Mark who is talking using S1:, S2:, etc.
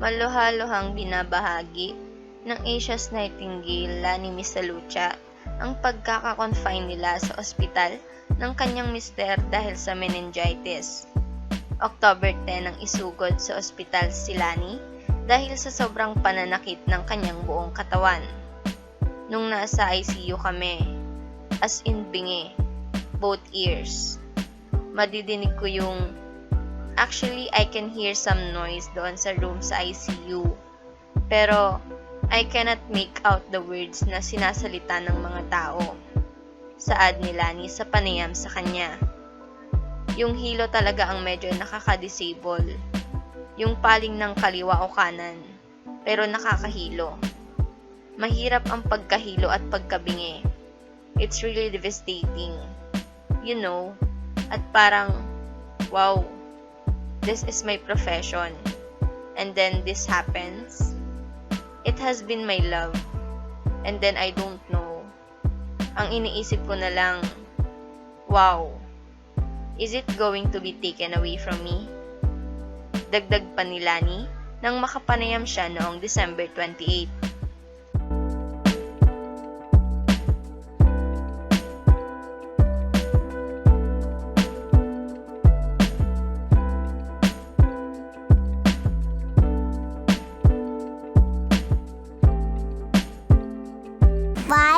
S1: Maluhaluhang binabahagi ng Asia's Nightingale Lani Misalucha ang pagkakakonfine nila sa ospital ng kanyang mister dahil sa meningitis. October 10 ang isugod sa ospital si Lani dahil sa sobrang pananakit ng kanyang buong katawan. Nung nasa ICU kami, as in bingi, both ears. Madidinig ko yung Actually, I can hear some noise doon sa room sa ICU. Pero, I cannot make out the words na sinasalita ng mga tao. Saad ni Lani sa panayam sa kanya. Yung hilo talaga ang medyo nakaka-disable. Yung paling ng kaliwa o kanan. Pero nakakahilo. Mahirap ang pagkahilo at pagkabingi. It's really devastating. You know, at parang, wow, this is my profession. And then this happens. It has been my love. And then I don't know. Ang iniisip ko na lang, wow, is it going to be taken away from me? Dagdag pa ni Lani nang makapanayam siya noong December 28.